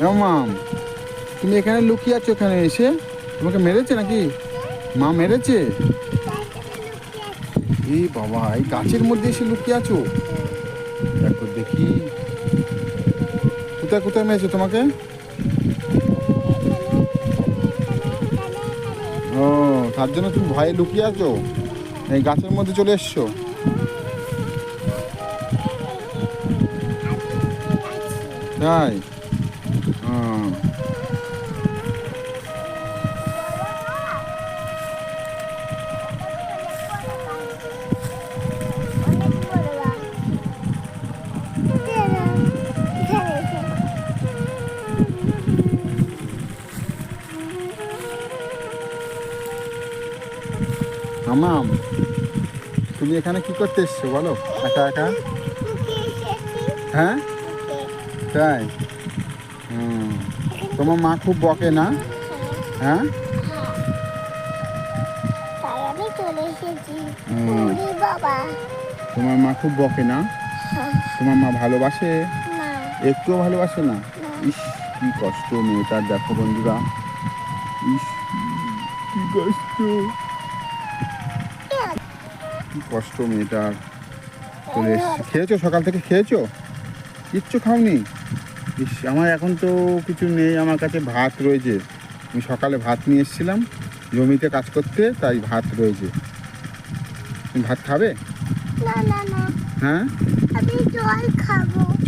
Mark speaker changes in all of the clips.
Speaker 1: মাম, তুমি এখানে লুকিয়ে আছো এখানে এসে? তোমাকে মেরেছে নাকি? মা মেরেছে? এই বাবা, এই গাছের মধ্যে এসে লুকিয়ে আছো? দেখো দেখি। কোথায় কোথায় মেরেছে তোমাকে? ও, তার জন্য তুমি ভয়ে লুকিয়ে আছো? এই গাছের মধ্যে চলে এসছো? তাই? মামাম তুমি এখানে কি করতে এসছো বলো? একা একা? হ্যাঁ? তাই? হুম। তোমার মা খুব বকে না? হ্যাঁ? তোমার মা খুব বকে না?
Speaker 2: হ্যাঁ,
Speaker 1: তোমার মা ভালোবাসে? একটুও ভালোবাসে না। ইস কি কষ্ট মেয়েটার দেখো বন্ধুরা। ইস কি কষ্ট। কি কষ্ট মেয়েটার চলে এসছে। খেয়েছো? সকাল থেকে খেয়েছো? কিচ্ছু খাওনি? ইস আমার এখন তো কিছু নেই। আমার কাছে ভাত রয়েছে। আমি সকালে ভাত নিয়ে এসেছিলাম জমিতে কাজ করতে তাই ভাত রয়েছে। তুমি ভাত খাবে? হ্যাঁ?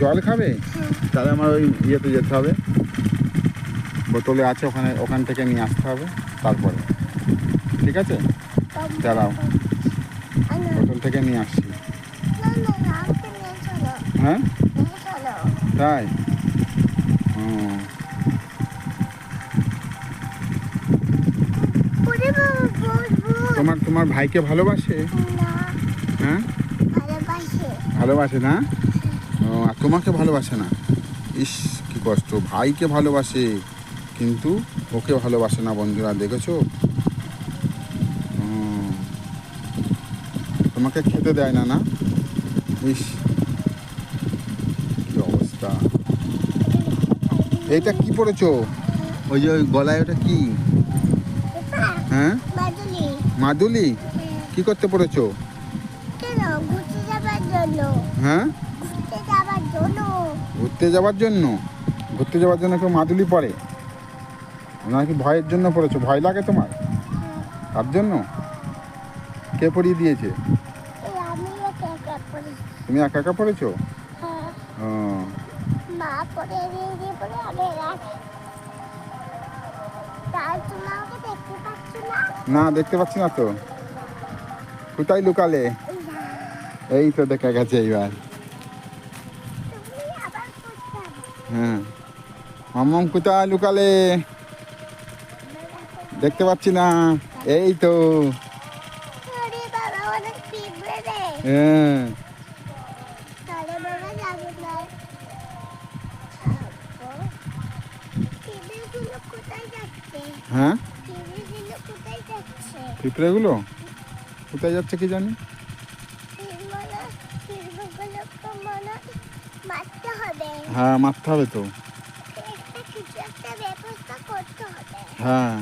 Speaker 2: জল খাবে। হ্যাঁ।
Speaker 1: তাহলে আমার ওই ইয়েতে যেতে হবে। বোতলে আছে ওখানে ওখান থেকে নিয়ে আসতে হবে। তারপরে। ঠিক আছে? দাঁড়াও। বোতল থেকে নিয়ে আসছি। হ্যাঁ? তাই? তোমার তোমার ভাইকে ভালোবাসে? হ্যাঁ?
Speaker 2: ভালোবাসে
Speaker 1: না? আর তোমাকে ভালোবাসে না? ইস, কি কষ্ট। ভাইকে ভালোবাসে, কিন্তু ওকে ভালোবাসে না, বন্ধুরা, দেখেছ? তোমাকে খেতে দেয় না না? ইস, কি অবস্থা? এইটা কি পড়েছো? ওই যে ওই গলায় ওটা কি? হ্যাঁ? মাদুলি? কি করতে পড়েছো? হ্যাঁ?
Speaker 2: ঘুরতে
Speaker 1: যাওয়ার জন্য। ঘুরতে যাওয়ার জন্য কেউ মাদুলি পরে? নাকি ভয়ের জন্য পড়েছো? ভয় লাগে তোমার? তার জন্য? কে পড়িয়ে দিয়েছে
Speaker 2: এই আমি একা একা পড়ি
Speaker 1: তুমি একা একা পড়েছো?
Speaker 2: হ্যাঁ।
Speaker 1: ও,
Speaker 2: মা দিয়ে না?
Speaker 1: দেখতে পাচ্ছি না তো। কোথায় লুকালে? এই তো দেখা গেছে এইবার। হ্যাঁ। মাম্মাম কোথায় লুকালে? দেখতে পাচ্ছি না। এই তো। হ্যাঁ
Speaker 2: তাহলে বাবা যাব না পিঁপড়েগুলো কোথায় যাচ্ছে
Speaker 1: হ্যাঁ?
Speaker 2: পিঁপড়েগুলো? কোথায় যাচ্ছে
Speaker 1: কোথায় যাচ্ছে কি জানি?
Speaker 2: মনে হয় মারতে হবে
Speaker 1: হ্যাঁ। তো হ্যাঁ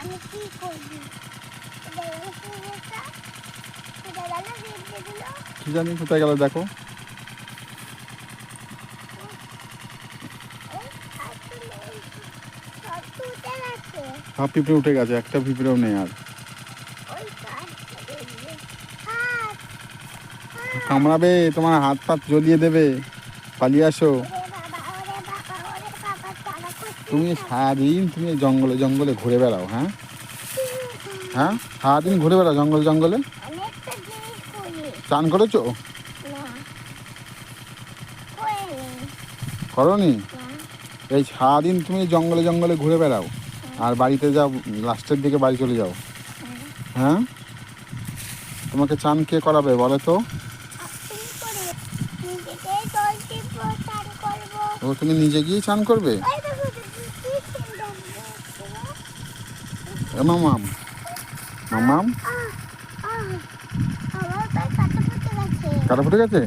Speaker 2: আমি কি করবি কোথায় গেল পিঁপড়েটা? কোথায় গেল পিঁপড়েগুলো?
Speaker 1: কি জানি কোথায় গেল দেখো।
Speaker 2: সব
Speaker 1: পিঁপড়ে উঠে গেছে, একটা পিঁপড়েও নেই আর। কামড়াবে, তোমার হাত পাত জ্বলিয়ে দেবে পালিয়ে আসো তুমি সারাদিন তুমি জঙ্গলে জঙ্গলে ঘুরে বেড়াও হ্যাঁ হ্যাঁ সারাদিন ঘুরে বেড়াও, জঙ্গল, জঙ্গলে। চান করেছ?
Speaker 2: না। করিনি।
Speaker 1: এই সারাদিন তুমি জঙ্গলে জঙ্গলে ঘুরে বেড়াও। আর বাড়িতে যাও লাস্টের দিকে বাড়ি চলে যাও। হ্যাঁ? তোমাকে চান কে করাবে বলো তো। ও তুমি নিজে গিয়ে চান করবে? মামাম। মামাম?
Speaker 2: কাঁটা
Speaker 1: ফুটে গেছে?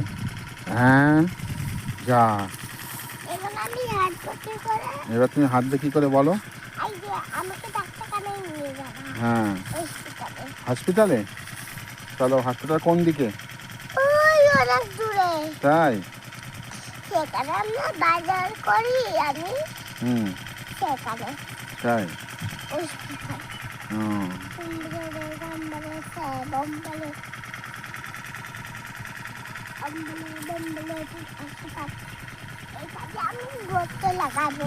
Speaker 1: হ্যাঁ যা। এবার তুমি হাত দিয়ে কী করে বলো? হ্যাঁ।
Speaker 2: হসপিটালে।
Speaker 1: চলো হসপিটাল কোন দিকে? তাই?
Speaker 2: সেখানে আমরা বাজার করি আমি।
Speaker 1: হুম।
Speaker 2: সেখানে।
Speaker 1: তাই? হুম।
Speaker 2: আমি গর্ত লাগাবো